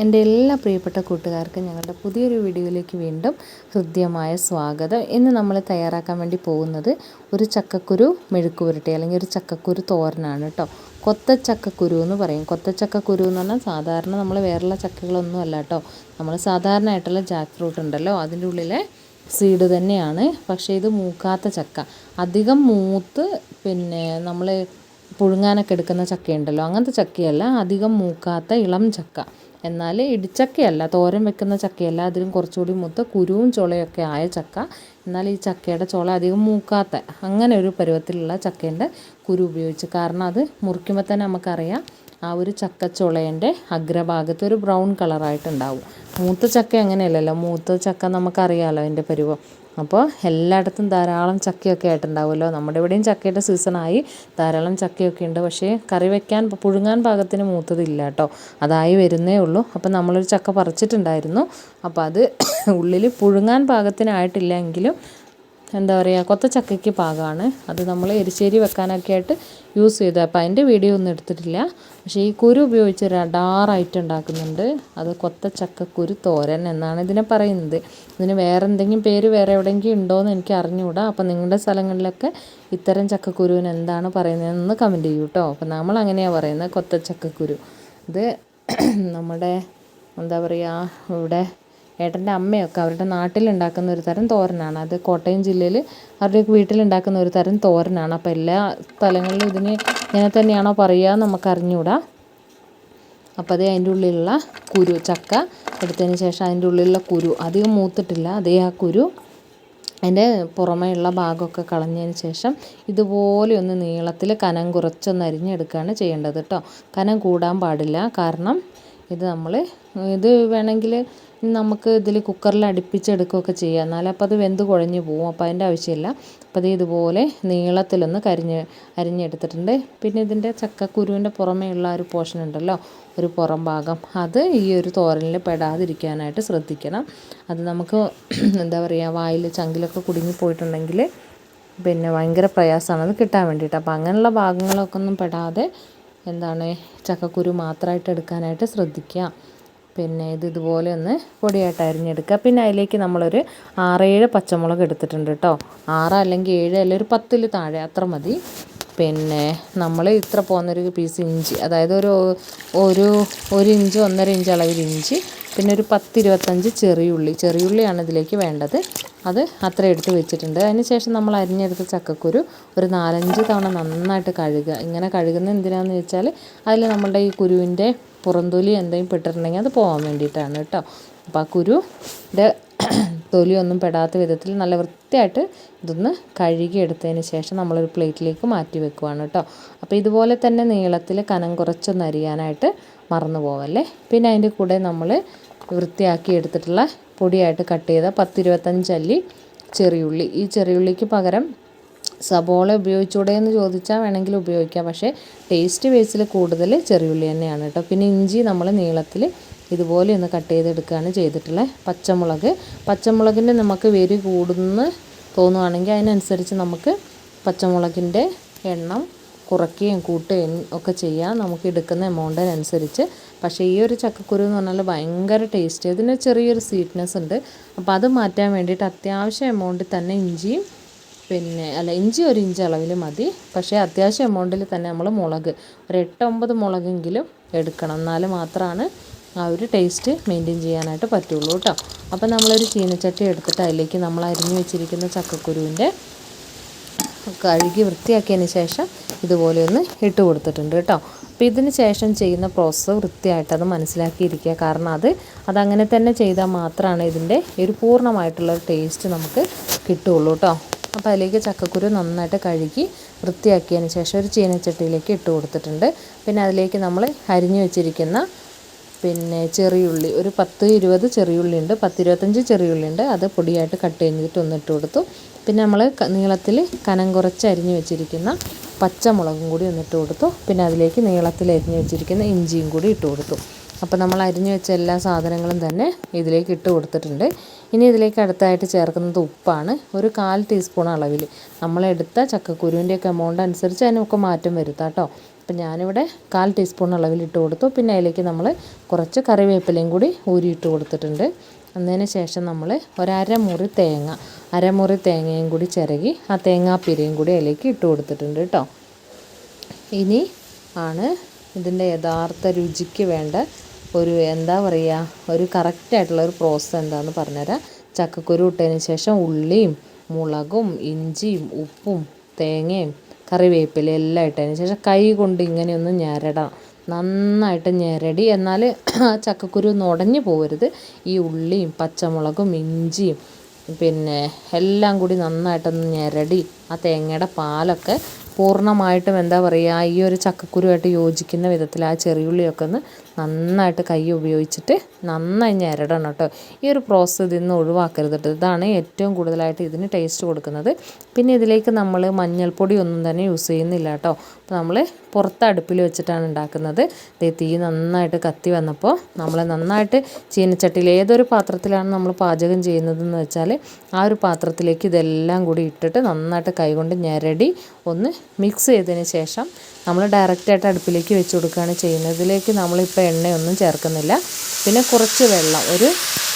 എന്റെ എല്ലാ പ്രിയപ്പെട്ട കൂട്ടുകാർക്കും ഞങ്ങളുടെ പുതിയൊരു വീഡിയോയിലേക്ക് വീണ്ടും ഹൃദ്യമായ സ്വാഗതം. ഇന്ന് നമ്മൾ തയ്യാറാക്കാൻ വേണ്ടി പോകുന്നത് ഒരു ചക്കക്കുരു മെഴുക്ക് പുരട്ടി അല്ലെങ്കിൽ ഒരു ചക്കക്കുരു തോരനാണ് കേട്ടോ. കൊത്ത ചക്കക്കുരു എന്ന് പറയും. കൊത്ത ചക്കക്കുരു എന്ന് പറഞ്ഞാൽ സാധാരണ നമ്മൾ വേറെയുള്ള ചക്കകളൊന്നും അല്ല കേട്ടോ. നമ്മൾ സാധാരണയായിട്ടുള്ള ജാക്ക് ഫ്രൂട്ട് ഉണ്ടല്ലോ അതിന്റെ ഉള്ളിലെ സീഡ് തന്നെയാണ്. പക്ഷേ ഇത് മൂക്കാത്ത ചക്ക. അധികം മൂത്ത് പിന്നെ നമ്മൾ പുഴുങ്ങാനൊക്കെ എടുക്കുന്ന ചക്കയുണ്ടല്ലോ അങ്ങനത്തെ ചക്കയല്ല അധികം മൂക്കാത്ത ഇളം ചക്ക. എന്നാൽ ഇടിച്ചക്കയല്ല തോരൻ വെക്കുന്ന ചക്കയല്ല അതിലും കുറച്ചുകൂടി മുത്ത കുരുവും ചുളയൊക്കെ ആയ ചക്ക. എന്നാൽ ഈ ചക്കയുടെ ചുള അധികം മൂക്കാത്ത അങ്ങനെ ഒരു പരുവത്തിലുള്ള ചക്കേന്റെ കുരു ഉപയോഗിച്ച്. കാരണം അത് മുറിക്കുമ്പോൾ തന്നെ നമുക്കറിയാം ആ ഒരു ചക്കച്ചുളേന്റെ അഗ്രഭാഗത്ത് ഒരു ബ്രൗൺ കളറായിട്ടുണ്ടാവും. മൂത്ത ചക്ക അങ്ങനെയല്ലല്ലോ മൂത്ത ചക്ക നമുക്കറിയാമല്ലോ അതിന്റെ പരുവം. അപ്പോൾ എല്ലായിടത്തും ധാരാളം ചക്കയൊക്കെ ആയിട്ടുണ്ടാവുമല്ലോ. നമ്മുടെ ഇവിടെയും ചക്കയുടെ സീസണായി ധാരാളം ചക്കയൊക്കെ ഉണ്ട്. പക്ഷേ കറി വെക്കാൻ പുഴുങ്ങാൻ പാകത്തിന് മൂത്തതില്ല കേട്ടോ. അതായി വരുന്നേ ഉള്ളൂ. അപ്പോൾ നമ്മളൊരു ചക്ക പറിച്ചിട്ടുണ്ടായിരുന്നു. അപ്പോൾ അത് ഉള്ളിൽ പുഴുങ്ങാൻ പാകത്തിനായിട്ടില്ല എങ്കിലും എന്താ പറയുക കൊത്ത ചക്കയ്ക്ക് പാകമാണ് അത് നമ്മൾ എരിശ്ശേരി വെക്കാനൊക്കെ ആയിട്ട് യൂസ് ചെയ്ത്. അപ്പോൾ അതിന്റെ വീഡിയോ ഒന്നും എടുത്തിട്ടില്ല. പക്ഷേ ഈ കുരു ഉപയോഗിച്ച് ഡാറായിട്ട് ഉണ്ടാക്കുന്നുണ്ട്. അത് കൊത്ത കുരു തോരൻ എന്നാണ് ഇതിനെ പറയുന്നത്. ഇതിന് വേറെ എന്തെങ്കിലും പേര് വേറെ എവിടെയെങ്കിലും ഉണ്ടോ എന്ന് എനിക്ക് അറിഞ്ഞുകൂടാ. അപ്പോൾ നിങ്ങളുടെ സ്ഥലങ്ങളിലൊക്കെ ഇത്തരം ചക്കക്കുരുവിന് എന്താണ് പറയുന്നതെന്ന് കമന്റ് ചെയ്യൂ കേട്ടോ അപ്പോൾ നമ്മൾ അങ്ങനെയാണ് പറയുന്നത് കൊത്ത ചക്കക്കുരു. ഇത് നമ്മുടെ എന്താ പറയുക ഇവിടെ ഏട്ടന്റെ അമ്മയൊക്കെ അവരുടെ നാട്ടിലുണ്ടാക്കുന്ന ഒരു തരം തോരനാണ്. അത് കോട്ടയം ജില്ലയിൽ അവരുടെയൊക്കെ വീട്ടിലുണ്ടാക്കുന്ന ഒരു തരം തോരനാണ്. അപ്പോൾ എല്ലാ സ്ഥലങ്ങളിലും ഇതിന് ഇങ്ങനെ തന്നെയാണോ പറയുക നമുക്കറിഞ്ഞൂടാ അപ്പം അപ്പോൾ അത് അതിന്റെ ഉള്ളിലുള്ള കുരു ചക്ക എടുത്തതിന് ശേഷം അതിന്റെ ഉള്ളിലുള്ള കുരു. അധികം മൂത്തിട്ടില്ല. അതേ ആ കുരു അതിന്റെ പുറമേയുള്ള ഭാഗമൊക്കെ കളഞ്ഞതിന് ശേഷം ഇതുപോലെ ഒന്ന് നീളത്തിൽ കനം കുറച്ചൊന്ന് അരിഞ്ഞെടുക്കുകയാണ് ചെയ്യേണ്ടത് കേട്ടോ. കനം കൂടാൻ പാടില്ല. കാരണം ഇത് നമ്മൾ ഇത് വേണമെങ്കിൽ നമുക്ക് ഇതിൽ കുക്കറിൽ അടുപ്പിച്ചെടുക്കുകയൊക്കെ ചെയ്യാം എന്നാലും അപ്പോൾ അത് വെന്ത് കുഴഞ്ഞു പോവും. അപ്പോൾ അതിന്റെ ആവശ്യമില്ല. അപ്പോൾ അത് ഇതുപോലെ നീളത്തിലൊന്ന് കരിഞ്ഞ് അരിഞ്ഞെടുത്തിട്ടുണ്ട്. പിന്നെ ഇതിന്റെ ചക്കക്കുരുവിന്റെ പുറമേ ഉള്ള ഒരു പോർഷൻ ഉണ്ടല്ലോ ഒരു പുറം ഭാഗം. അത് ഈ ഒരു തോരനിൽ പെടാതിരിക്കാനായിട്ട് ശ്രദ്ധിക്കണം. അത് നമുക്ക് എന്താ പറയുക വായിൽ ചങ്കിലൊക്കെ കുടുങ്ങി പോയിട്ടുണ്ടെങ്കിൽ പിന്നെ ഭയങ്കര പ്രയാസമാണ്. അത് കിട്ടാൻ വേണ്ടിയിട്ട്. അപ്പോൾ അങ്ങനെയുള്ള ഭാഗങ്ങളൊക്കെ ഒന്നും പെടാതെ എന്താണ് ചക്കക്കുരു മാത്രമായിട്ട് എടുക്കാനായിട്ട് ശ്രദ്ധിക്കുക. പിന്നെ ഇത് ഇതുപോലെ ഒന്ന് പൊടിയായിട്ട് അരിഞ്ഞെടുക്കുക. പിന്നെ അതിലേക്ക് നമ്മളൊരു ആറേഴ് പച്ചമുളക് എടുത്തിട്ടുണ്ട് കേട്ടോ ആറ് അല്ലെങ്കിൽ ഏഴ് അല്ലെങ്കിൽ ഒരു പത്തിൽ താഴെ അത്ര മതി. പിന്നെ നമ്മൾ ഇത്ര പോകുന്നൊരു പീസ് ഇഞ്ചി അതായത് ഒരു ഒരു ഒരു ഇഞ്ച് ഒന്നര ഇഞ്ച് അളവിൽ ഇഞ്ചി പിന്നെ ഒരു പത്തിരുപത്തഞ്ച് ചെറിയുള്ളി ചെറിയുള്ളിയാണ് ഇതിലേക്ക് വേണ്ടത്. അത് അത്ര എടുത്ത് വെച്ചിട്ടുണ്ട്. അതിന് ശേഷം നമ്മൾ അരിഞ്ഞെടുത്ത ചക്കക്കുരു ഒരു നാലഞ്ച് തവണ നന്നായിട്ട് കഴുകുക. ഇങ്ങനെ കഴുകുന്നത് എന്തിനാണെന്ന് വെച്ചാൽ അതിൽ നമ്മളുടെ ഈ കുരുവിന്റെ പുറന്തൊലി എന്തെങ്കിലും പെട്ടിട്ടുണ്ടെങ്കിൽ അത് പോകാൻ വേണ്ടിയിട്ടാണ് കേട്ടോ. അപ്പോൾ ആ കുരുന്റെ തൊലിയൊന്നും പെടാത്ത വിധത്തിൽ നല്ല വൃത്തിയായിട്ട് ഇതൊന്ന് കഴുകി എടുത്തതിന് ശേഷം നമ്മളൊരു പ്ലേറ്റിലേക്ക് മാറ്റി വെക്കുവാണ് കേട്ടോ. അപ്പോൾ ഇതുപോലെ തന്നെ നീളത്തിൽ കനം കുറച്ചൊന്ന് അരിയാനായിട്ട് മറന്നു പോവല്ലേ? പിന്നെ അതിന്റെ കൂടെ നമ്മൾ വൃത്തിയാക്കി എടുത്തിട്ടുള്ള പൊടിയായിട്ട് കട്ട് ചെയ്ത പത്തിരുപത്തഞ്ച് അല്ലി ചെറിയുള്ളി. ഈ ചെറിയുള്ളിക്ക് പകരം സബോള ഉപയോഗിച്ചൂടെ എന്ന് ചോദിച്ചാൽ വേണമെങ്കിൽ ഉപയോഗിക്കാം. പക്ഷേ ടേസ്റ്റ് ബേസിൽ കൂടുതൽ ചെറിയുള്ളി തന്നെയാണ് കേട്ടോ. പിന്നെ ഇഞ്ചി നമ്മൾ നീളത്തിൽ ഇതുപോലെ ഒന്ന് കട്ട് ചെയ്തെടുക്കുകയാണ് ചെയ്തിട്ടുള്ളത് പച്ചമുളക്. പച്ചമുളകിന്റെ നമുക്ക് വേര് കൂടുന്ന് തോന്നുവാണെങ്കിൽ അതിനനുസരിച്ച് നമുക്ക് പച്ചമുളകിന്റെ എണ്ണം കുറയ്ക്കുകയും കൂട്ടുകയും ഒക്കെ ചെയ്യാം. നമുക്ക് എടുക്കുന്ന എമൗണ്ടിനനുസരിച്ച് പക്ഷേ ഈ ഒരു ചക്കക്കുരു എന്ന് പറഞ്ഞാൽ ഭയങ്കര ടേസ്റ്റ് ഇതിന് ചെറിയൊരു സ്വീറ്റ്നെസ് ഉണ്ട്. അപ്പോൾ അത് മാറ്റാൻ വേണ്ടിയിട്ട് അത്യാവശ്യം എമൗണ്ടിൽ തന്നെ ഇഞ്ചിയും പിന്നെ അല്ല ഇഞ്ചി ഒരു ഇഞ്ച് അളവിൽ മതി. പക്ഷേ അത്യാവശ്യം എമൗണ്ടിൽ തന്നെ നമ്മൾ മുളക്. ഒരു എട്ട് ഒമ്പത് മുളകെങ്കിലും എടുക്കണം. എന്നാൽ മാത്രമാണ് ആ ഒരു ടേസ്റ്റ് മെയിന്റെയിൻ ചെയ്യാനായിട്ട് പറ്റുള്ളൂ കേട്ടോ. അപ്പോൾ നമ്മളൊരു ചീനച്ചട്ടി എടുത്തിട്ട് അതിലേക്ക് നമ്മൾ അരിഞ്ഞു വെച്ചിരിക്കുന്ന ചക്കക്കുരുവിന്റെ കഴുകി വൃത്തിയാക്കിയതിന് ശേഷം ഇതുപോലെ ഒന്ന് ഇട്ട് കൊടുത്തിട്ടുണ്ട് കേട്ടോ. അപ്പോൾ ഇതിന് ശേഷം ചെയ്യുന്ന പ്രോസസ്സ് വൃത്തിയായിട്ട് അത് മനസ്സിലാക്കിയിരിക്കുക. കാരണം അത് അതങ്ങനെ തന്നെ ചെയ്താൽ മാത്രമാണ് ഇതിന്റെ ഒരു പൂർണമായിട്ടുള്ള ടേസ്റ്റ് നമുക്ക് കിട്ടുള്ളൂ കേട്ടോ. അപ്പോൾ അതിലേക്ക് ചക്കക്കുരു നന്നായിട്ട് കഴുകി വൃത്തിയാക്കിയതിന് ശേഷം ഒരു ചീനച്ചട്ടിയിലേക്ക് ഇട്ട് കൊടുത്തിട്ടുണ്ട്. പിന്നെ അതിലേക്ക് നമ്മൾ അരിഞ്ഞു വെച്ചിരിക്കുന്ന പിന്നെ ചെറിയുള്ളി ഒരു പത്ത് ഇരുപത് ചെറിയുള്ളി ഉണ്ട് പത്തിരുപത്തഞ്ച് ചെറിയുള്ളി ഉണ്ട് അത് പൊടിയായിട്ട് കട്ട് ചെയ്തിട്ട് ഒന്നിട്ട് കൊടുത്തു. പിന്നെ നമ്മൾ നീളത്തിൽ കനം കുറച്ച് അരിഞ്ഞു വെച്ചിരിക്കുന്ന പച്ചമുളകും കൂടി ഒന്നിട്ട് കൊടുത്തു. പിന്നെ അതിലേക്ക് നീളത്തിൽ അരിഞ്ഞു വെച്ചിരിക്കുന്ന ഇഞ്ചിയും കൂടി ഇട്ട് കൊടുത്തു. അപ്പോൾ നമ്മൾ അരിഞ്ഞു വെച്ച എല്ലാ സാധനങ്ങളും തന്നെ ഇതിലേക്ക് ഇട്ട് കൊടുത്തിട്ടുണ്ട്. ഇനി ഇതിലേക്ക് അടുത്തായിട്ട് ചേർക്കുന്നത് ഉപ്പാണ്. ഒരു കാൽ ടീസ്പൂൺ അളവിൽ നമ്മളെടുത്ത ചക്കക്കുരുവിന്റെയൊക്കെ എമൗണ്ട് അനുസരിച്ച് അതിനൊക്കെ മാറ്റം വരുത്താം കേട്ടോ അപ്പം ഞാനിവിടെ കാൽ ടീസ്പൂൺ അളവിലിട്ട് കൊടുത്തു. പിന്നെ അതിലേക്ക് നമ്മൾ കുറച്ച് കറിവേപ്പിലയും കൂടി ഊരിയിട്ട് കൊടുത്തിട്ടുണ്ട്. എന്നതിന് ശേഷം നമ്മൾ ഒരമുറി തേങ്ങ അരമുറി തേങ്ങയും കൂടി ചിരകി ആ തേങ്ങാപ്പിരയും കൂടി അതിലേക്ക് ഇട്ട് കൊടുത്തിട്ടുണ്ട് കേട്ടോ. ഇനി ആണ് ഇതിന്റെ യഥാർത്ഥ രുചിക്ക് വേണ്ട ഒരു എന്താ പറയുക ഒരു കറക്റ്റായിട്ടുള്ള ഒരു പ്രോസസ്സ് എന്താണെന്ന് പറഞ്ഞുതരാം. ചക്കക്കുരു ഇട്ടതിന് ശേഷം ഉള്ളിയും മുളകും ഇഞ്ചിയും ഉപ്പും തേങ്ങയും കറിവേപ്പില എല്ലാം ഇട്ടതിന് ശേഷം കൈ കൊണ്ട് ഇങ്ങനെ ഒന്ന് ഞെരടാം നന്നായിട്ട് ഞെരടി എന്നാൽ ആ ചക്കക്കുരു ഒന്ന് ഉടഞ്ഞു പോകരുത് ഈ ഉള്ളിയും പച്ചമുളകും ഇഞ്ചിയും പിന്നെ എല്ലാം കൂടി നന്നായിട്ടൊന്ന് ഞെരടി ആ തേങ്ങയുടെ പാലൊക്കെ പൂർണമായിട്ടും എന്താ പറയുക ഈ ഒരു ചക്കക്കുരുവായിട്ട് യോജിക്കുന്ന വിധത്തിൽ ആ ചെറിയുള്ളിയൊക്കെ ഒന്ന് നന്നായിട്ട് കൈ ഉപയോഗിച്ചിട്ട് നന്നായി ഞരടണം കേട്ടോ ഈ ഒരു പ്രോസസ്സ് ഇതിൽ നിന്ന് ഒഴിവാക്കരുത് കേട്ടോ ഇതാണ് ഏറ്റവും കൂടുതലായിട്ട് ഇതിന് ടേസ്റ്റ് കൊടുക്കുന്നത്. പിന്നെ ഇതിലേക്ക് നമ്മൾ മഞ്ഞൾപ്പൊടി ഒന്നും തന്നെ യൂസ് ചെയ്യുന്നില്ല കേട്ടോ അപ്പോൾ നമ്മൾ പുറത്ത് അടുപ്പിൽ വെച്ചിട്ടാണ് ഉണ്ടാക്കുന്നത്. തീ നന്നായിട്ട് കത്തി വന്നപ്പോൾ നമ്മൾ നന്നായിട്ട് ചീനച്ചട്ടിയിൽ ഏതൊരു പാത്രത്തിലാണ് നമ്മൾ പാചകം ചെയ്യുന്നതെന്ന് വെച്ചാൽ ആ ഒരു പാത്രത്തിലേക്ക് ഇതെല്ലാം കൂടി ഇട്ടിട്ട് നന്നായിട്ട് കൈകൊണ്ട് ഞരടി ഒന്ന് മിക്സ് ചെയ്തതിന് ശേഷം നമ്മൾ ഡയറക്റ്റായിട്ട് അടുപ്പിലേക്ക് വെച്ച് കൊടുക്കുകയാണ് ചെയ്യുന്നത്. ഇതിലേക്ക് നമ്മളിപ്പോൾ എണ്ണയൊന്നും ചേർക്കുന്നില്ല. പിന്നെ കുറച്ച് വെള്ളം ഒരു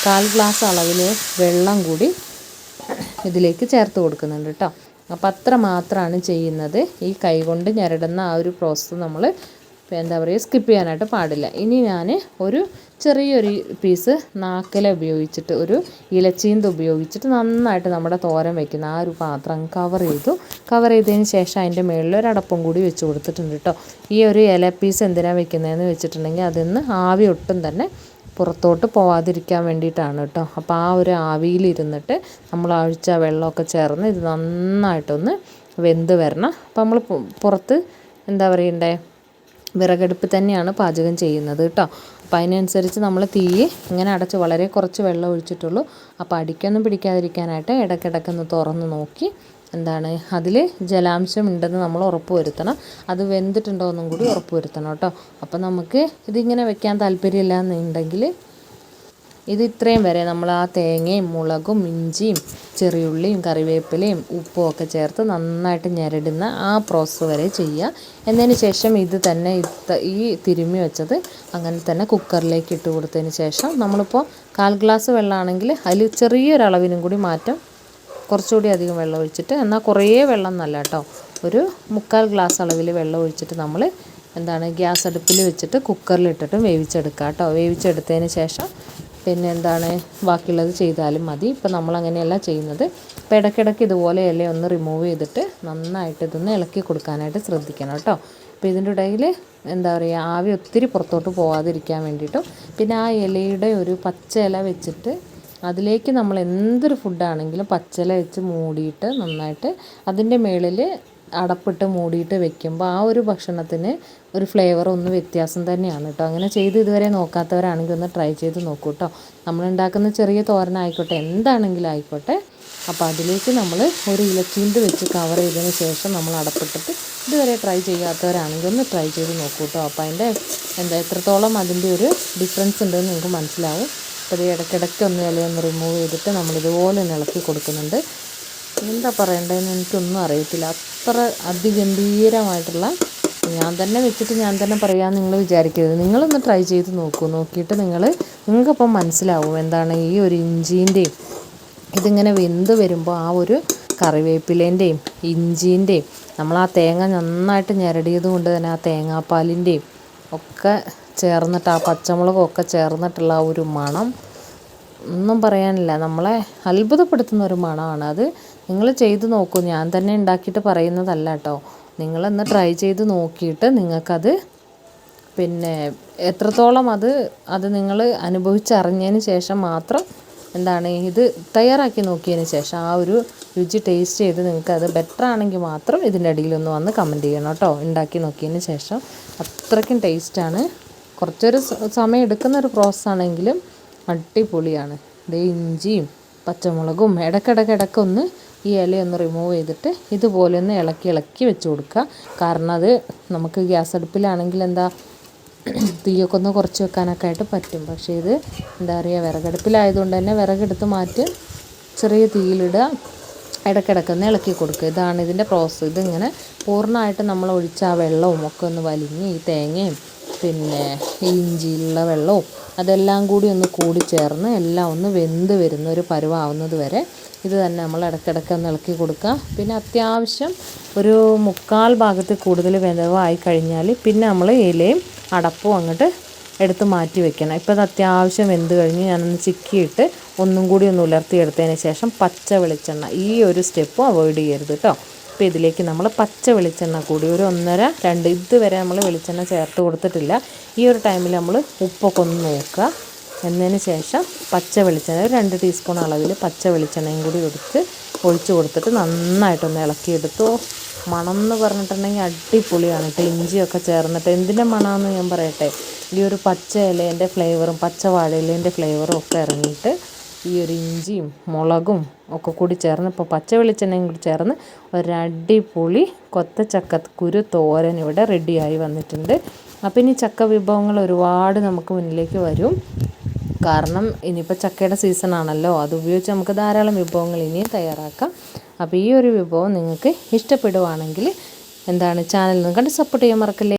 കാൽ ഗ്ലാസ് അളവിൽ വെള്ളം കൂടി ഇതിലേക്ക് ചേർത്ത് കൊടുക്കുന്നുണ്ട് കേട്ടോ. അപ്പോൾ അത്ര മാത്രമാണ് ചെയ്യുന്നത്. ഈ കൈകൊണ്ട് ഞരടുന്ന ആ ഒരു പ്രോസസ്സ് നമ്മൾ എന്താ പറയുക സ്കിപ്പ് ചെയ്യാനായിട്ട് പാടില്ല. ഇനി ഞാൻ ഒരു ചെറിയൊരു പീസ് നാക്കില ഉപയോഗിച്ചിട്ട് ഒരു ഇലച്ചീന്ത് ഉപയോഗിച്ചിട്ട് നന്നായിട്ട് നമ്മുടെ തോരൻ വയ്ക്കുന്ന ആ ഒരു പാത്രം കവർ ചെയ്തു. കവർ ചെയ്തതിന് ശേഷം അതിന്റെ മുകളിൽ ഒരു അടപ്പം കൂടി വെച്ച് കൊടുത്തിട്ടുണ്ട് കേട്ടോ ഈ ഒരു ഇല പീസ് എന്തിനാണ് വെക്കുന്നതെന്ന് വെച്ചിട്ടുണ്ടെങ്കിൽ അതിൽ നിന്ന് ആവി ഒട്ടും തന്നെ പുറത്തോട്ട് പോവാതിരിക്കാൻ വേണ്ടിയിട്ടാണ് കേട്ടോ അപ്പോൾ ആ ഒരു ആവിയിലിരുന്നിട്ട് നമ്മൾ ഒഴിച്ച വെള്ളമൊക്കെ ചേർന്ന് ഇത് നന്നായിട്ടൊന്ന് വെന്ത് വരണം. അപ്പോൾ നമ്മൾ പുറത്ത് എന്താ പറയണ്ടേ? വിറകടുപ്പ് തന്നെയാണ് പാചകം ചെയ്യുന്നത് കേട്ടോ. അപ്പോൾ അതിനനുസരിച്ച് നമ്മൾ തീ ഇങ്ങനെ അടച്ച് വളരെ കുറച്ച് വെള്ളം ഒഴിച്ചിട്ടുള്ളൂ. അപ്പോൾ അടിക്കൊന്നും പിടിക്കാതിരിക്കാനായിട്ട് ഇടയ്ക്കിടയ്ക്കൊന്ന് തുറന്ന് നോക്കി എന്താണ് അതിൽ ജലാംശം ഉണ്ടെന്ന് നമ്മൾ ഉറപ്പ് വരുത്തണം. അത് വെന്തിട്ടുണ്ടോ എന്നും കൂടി ഉറപ്പ് വരുത്തണം കേട്ടോ. അപ്പോൾ നമുക്ക് ഇതിങ്ങനെ വെക്കാൻ താല്പര്യമില്ല എന്നുണ്ടെങ്കിൽ ഇത് ഇത്രയും വരെ നമ്മൾ ആ തേങ്ങയും മുളകും ഇഞ്ചിയും ചെറിയുള്ളിയും കറിവേപ്പിലയും ഉപ്പും ഒക്കെ ചേർത്ത് നന്നായിട്ട് ഞെരടുന്ന ആ പ്രോസസ്സ് വരെ ചെയ്യുക. എന്നതിന് ശേഷം ഇത് തന്നെ ഈ തിരുമ്മി വെച്ചത് അങ്ങനെ തന്നെ കുക്കറിലേക്ക് ഇട്ട് കൊടുത്തതിന് ശേഷം നമ്മളിപ്പോൾ കാൽ ഗ്ലാസ് വെള്ളമാണെങ്കിൽ അതിൽ ചെറിയൊരളവിനും കൂടി മാറ്റം കുറച്ചുകൂടി അധികം വെള്ളം ഒഴിച്ചിട്ട് എന്നാൽ കുറേ വെള്ളം നല്ല കേട്ടോ ഒരു മുക്കാൽ ഗ്ലാസ് അളവിൽ വെള്ളം ഒഴിച്ചിട്ട് നമ്മൾ എന്താണ് ഗ്യാസ് അടുപ്പിൽ വെച്ചിട്ട് കുക്കറിലിട്ടിട്ട് വേവിച്ചെടുക്കുക കേട്ടോ. വേവിച്ചെടുത്തതിന് ശേഷം പിന്നെ എന്താണ് ബാക്കിയുള്ളത് ചെയ്താലും മതി. ഇപ്പം നമ്മൾ അങ്ങനെയല്ല ചെയ്യുന്നത്. അപ്പോൾ ഇടയ്ക്കിടയ്ക്ക് ഇതുപോലെ ഒന്ന് റിമൂവ് ചെയ്തിട്ട് നന്നായിട്ട് ഇതൊന്ന് ഇളക്കി കൊടുക്കാനായിട്ട് ശ്രദ്ധിക്കണം കേട്ടോ. അപ്പോൾ ഇതിന്റെ ഇടയിൽ എന്താ പറയുക ആവി ഒത്തിരി പുറത്തോട്ട് പോകാതിരിക്കാൻ വേണ്ടിയിട്ടും പിന്നെ ആ ഇലയുടെ ഒരു പച്ച ഇല വെച്ചിട്ട് അതിലേക്ക് നമ്മൾ എന്തൊരു ഫുഡാണെങ്കിലും പച്ചില വെച്ച് മൂടിയിട്ട് നന്നായിട്ട് അതിന്റെ മുകളിൽ അടപ്പിട്ട് മൂടിയിട്ട് വെക്കുമ്പോൾ ആ ഒരു ഭക്ഷണത്തിന് ഒരു ഫ്ലേവർ ഒന്ന് വ്യത്യാസം തന്നെയാണ് കേട്ടോ അങ്ങനെ ചെയ്ത് ഇതുവരെ നോക്കാത്തവരാണെങ്കിൽ ഒന്ന് ട്രൈ ചെയ്ത് നോക്കൂ കേട്ടോ നമ്മൾ ഉണ്ടാക്കുന്ന ചെറിയ തോരനായിക്കോട്ടെ എന്താണെങ്കിലും ആയിക്കോട്ടെ. അപ്പോൾ അതിലേക്ക് നമ്മൾ ഒരു ഇലച്ചീന്ത് വെച്ച് കവർ ചെയ്തതിന് ശേഷം നമ്മൾ അടപ്പിട്ടിട്ട് ഇതുവരെ ട്രൈ ചെയ്യാത്തവരാണെങ്കിൽ ഒന്ന് ട്രൈ ചെയ്ത് നോക്കൂ കേട്ടോ അപ്പോൾ അതിന്റെ എന്താ എത്രത്തോളം അതിന്റെ ഒരു ഡിഫറൻസ് ഉണ്ടെന്ന് നിങ്ങൾക്ക് മനസ്സിലാവും. അപ്പോൾ ഇത് ഇടയ്ക്കിടയ്ക്ക് ഒന്ന് ഇലയൊന്ന് റിമൂവ് ചെയ്തിട്ട് നമ്മളിതുപോലെ ഒന്ന് ഇളക്കി കൊടുക്കുന്നുണ്ട്. എന്താ പറയേണ്ടതെന്ന് എനിക്കൊന്നും അറിയത്തില്ല. അത്ര അതിഗംഭീരമായിട്ടുള്ള ഞാൻ തന്നെ വെച്ചിട്ട് ഞാൻ തന്നെ പറയാമെന്ന് നിങ്ങൾ വിചാരിക്കരുത്. നിങ്ങളൊന്ന് ട്രൈ ചെയ്ത് നോക്കൂ. നോക്കിയിട്ട് നിങ്ങൾ നിങ്ങൾക്കപ്പം മനസ്സിലാവും എന്താണ് ഈ ഒരു ഇഞ്ചീന്റെയും ഇതിങ്ങനെ വെന്ത് വരുമ്പോൾ ആ ഒരു കറിവേപ്പിലേന്റെയും ഇഞ്ചീന്റെയും നമ്മൾ ആ തേങ്ങ നന്നായിട്ട് ഞെരടിയത് കൊണ്ട് തന്നെ ആ തേങ്ങാപ്പാലിന്റെയും ഒക്കെ ചേർന്നിട്ട് ആ പച്ചമുളകൊക്കെ ചേർന്നിട്ടുള്ള ആ ഒരു മണം ഒന്നും പറയാനില്ല. നമ്മളെ അത്ഭുതപ്പെടുത്തുന്ന ഒരു മണമാണ്. അത് നിങ്ങൾ ചെയ്ത് നോക്കൂ. ഞാൻ തന്നെ ഉണ്ടാക്കിയിട്ട് പറയുന്നതല്ല കേട്ടോ. നിങ്ങളൊന്ന് ട്രൈ ചെയ്ത് നോക്കിയിട്ട് നിങ്ങൾക്കത് പിന്നെ എത്രത്തോളം അത് അത് നിങ്ങൾ അനുഭവിച്ചറിഞ്ഞതിന് ശേഷം മാത്രം എന്താണ് ഇത് തയ്യാറാക്കി നോക്കിയതിന് ശേഷം ആ ഒരു രുചി ടേസ്റ്റ് ചെയ്ത് നിങ്ങൾക്ക് അത് ബെറ്റർ ആണെങ്കിൽ മാത്രം ഇതിന്റെ അടിയിലൊന്ന് വന്ന് കമന്റ് ചെയ്യണം കേട്ടോ. ഉണ്ടാക്കി നോക്കിയതിന് ശേഷം അത്രയ്ക്കും ടേസ്റ്റാണ് കുറച്ചൊരു സമയം എടുക്കുന്ന ഒരു പ്രോസസ് ആണെങ്കിലും അടിപൊളിയാണ്. ഇത് ഇഞ്ചിയും പച്ചമുളകും ഇടയ്ക്കിടയ്ക്ക് ഒന്ന് ഈ ഇലയൊന്ന് റിമൂവ് ചെയ്തിട്ട് ഇതുപോലെ ഒന്ന് ഇളക്കി ഇളക്കി വെച്ച് കൊടുക്കുക. കാരണം അത് നമുക്ക് ഗ്യാസ് അടുപ്പിലാണെങ്കിൽ എന്താ തീയൊക്കെ ഒന്ന് കുറച്ച് വെക്കാനൊക്കെ ആയിട്ട് പറ്റും. പക്ഷേ ഇത് എന്താ പറയുക വിറകടുപ്പിലായതുകൊണ്ട് തന്നെ വിറകെടുത്ത് മാറ്റി ചെറിയ തീയിലിടുക ഇടയ്ക്കിടയ്ക്കൊന്ന് ഇളക്കി കൊടുക്കുക. ഇതാണ് ഇതിന്റെ പ്രോസസ്സ് ഇതിങ്ങനെ പൂർണമായിട്ട് നമ്മൾ ഒഴിച്ച ആ വെള്ളവും ഒക്കെ ഒന്ന് വലിഞ്ഞ് ഈ തേങ്ങയും പിന്നെ ഇഞ്ചിയുള്ള വെള്ളവും അതെല്ലാം കൂടി ഒന്ന് കൂടി ചേർന്ന് എല്ലാം ഒന്ന് വെന്ത് വരുന്ന ഒരു പരുവാവുന്നത് വരെ ഇത് തന്നെ നമ്മൾ ഇടയ്ക്കിടയ്ക്ക് ഒന്ന് ഇളക്കി കൊടുക്കുക. പിന്നെ അത്യാവശ്യം ഒരു മുക്കാൽ ഭാഗത്ത് കൂടുതൽ വെന്തവായി കഴിഞ്ഞാൽ പിന്നെ നമ്മൾ ഇലയും അടപ്പും അങ്ങോട്ട് എടുത്ത് മാറ്റി വെക്കണം. ഇപ്പോൾ അത് അത്യാവശ്യം വെന്ത് കഴിഞ്ഞ് ഞാനൊന്ന് ചിക്കിയിട്ട് ഒന്നും കൂടി ഒന്ന് ഉലർത്തിയെടുത്തതിന് ശേഷം പച്ച വെളിച്ചെണ്ണ ഈ ഒരു സ്റ്റെപ്പും അവോയ്ഡ് ചെയ്യരുത് കേട്ടോ. അപ്പോൾ ഇതിലേക്ക് നമ്മൾ പച്ച വെളിച്ചെണ്ണ കൂടി ഒരു ഒന്നര രണ്ട് ഇതുവരെ നമ്മൾ വെളിച്ചെണ്ണ ചേർത്ത് കൊടുത്തിട്ടില്ല. ഈ ഒരു ടൈമിൽ നമ്മൾ ഉപ്പൊക്കെ ഒന്ന് നോക്കുക. എന്നതിന് ശേഷം പച്ച വെളിച്ചെണ്ണ ഒരു രണ്ട് ടീസ്പൂൺ അളവിൽ പച്ച വെളിച്ചെണ്ണയും കൂടി എടുത്ത് ഒഴിച്ച് കൊടുത്തിട്ട് നന്നായിട്ടൊന്ന് ഇളക്കിയെടുത്തു. മണം എന്ന് പറഞ്ഞിട്ടുണ്ടെങ്കിൽ അടിപൊളിയാണ്. കേട്ടോ ഇഞ്ചിയൊക്കെ ചേർന്നിട്ട് എന്തിന്റെ മണമെന്ന് ഞാൻ പറയട്ടെ? ഈ ഒരു പച്ച ഇലേന്റെ ഫ്ലേവറും പച്ച വാഴയിലേന്റെ ഫ്ലേവറും ഒക്കെ ഇറങ്ങിയിട്ട് ഈ ഒരു ഇഞ്ചിയും മുളകും ഒക്കെ കൂടി ചേർന്ന് ഇപ്പോൾ പച്ച വെളിച്ചെണ്ണയും കൂടി ചേർന്ന് ഒരടിപൊളി കൊത്ത കുരു തോരൻ ഇവിടെ റെഡിയായി വന്നിട്ടുണ്ട്. അപ്പോൾ ഇനി ചക്ക വിഭവങ്ങൾ ഒരുപാട് നമുക്ക് മുന്നിലേക്ക് വരും. കാരണം ഇനിയിപ്പോൾ ചക്കയുടെ സീസൺ ആണല്ലോ അത് ഉപയോഗിച്ച് നമുക്ക് ധാരാളം വിഭവങ്ങൾ ഇനിയും തയ്യാറാക്കാം. അപ്പോൾ ഈ ഒരു വിഭവം നിങ്ങൾക്ക് ഇഷ്ടപ്പെടുവാണെങ്കിൽ എന്താണ് ചാനൽ നിന്ന് കണ്ട് സപ്പോർട്ട് ചെയ്യാൻ മറക്കല്ലേ?